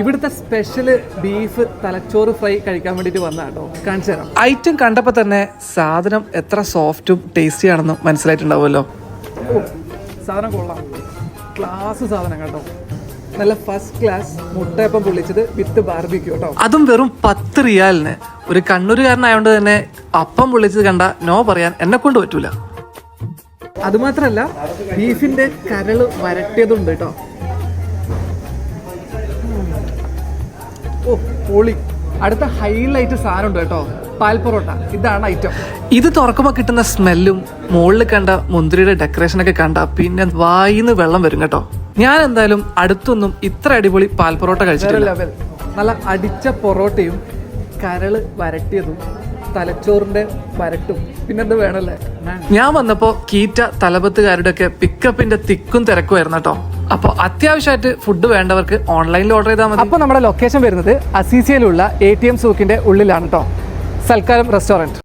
ഇവിടുത്തെ special beef തലച്ചോറ് fry കഴിക്കാൻ വേണ്ടിട്ട് വന്ന കേട്ടോ കാണിച്ചു തരാം. ഐറ്റം കണ്ടപ്പോൾ തന്നെ സാധനം എത്ര സോഫ്റ്റും ടേസ്റ്റി ആണെന്ന് മനസ്സിലായിട്ടുണ്ടാവുമല്ലോ. സാധനം കൊള്ളാം. ക്ലാസ് സാധനം കേട്ടോ. നല്ല ഫസ്റ്റ് ക്ലാസ് മുട്ടയപ്പം പൊള്ളിച്ചത് വിത്ത് ബാർബിക്യൂ കേട്ടോ അതും വെറും പത്ത് റിയാലിന്. ഒരു കണ്ണൂരുകാരനായോണ്ട് തന്നെ അപ്പം പൊള്ളിച്ചത് കണ്ട നോ പറയാൻ എന്നെ കൊണ്ട് പറ്റൂല. അതുമാത്രല്ല ബീഫിന്റെ കരൾ വരട്ടിയതുണ്ട് കേട്ടോ ഓ പൊളി. അടുത്ത ഹൈലൈറ്റ് സാധനം ഉണ്ട് കേട്ടോ. പാൽ പൊറോട്ട. ഇതാണ് ഐറ്റം ഇത് തുറക്കുമ്പോൾ കിട്ടുന്ന സ്മെല്ലും മുകളിൽ കണ്ട മുന്തിരിയുടെ ഡെക്കറേഷൻ ഒക്കെ കണ്ട പിന്നെ വായിന്ന് വെള്ളം വരും കേട്ടോ. ഞാൻ എന്തായാലും അടുത്തൊന്നും ഇത്ര അടിപൊളി പാൽ പൊറോട്ട കഴിച്ചിട്ടില്ല. നല്ല അടിച്ച പൊറോട്ടയും കരൾ വരട്ടിയതും തലച്ചോറിന്റെ വരട്ടും. പിന്നെന്ത് വേണല്ലേ? ഞാൻ വന്നപ്പോ കീറ്റ തലപത്തുകാരുടെ ഒക്കെ പിക്കപ്പിന്റെ തിക്കും തിരക്കുമായിരുന്നു കേട്ടോ. അപ്പൊ അത്യാവശ്യമായിട്ട് ഫുഡ് വേണ്ടവർക്ക് ഓൺലൈനിൽ ഓർഡർ ചെയ്താൽ മതി. അപ്പൊ നമ്മുടെ ലൊക്കേഷൻ വരുന്നത് അസീസിയയിലുള്ള എ ടി എം സൂക്കിന്റെ ഉള്ളിലാണ് കേട്ടോ സൽക്കാരം റെസ്റ്റോറന്റ്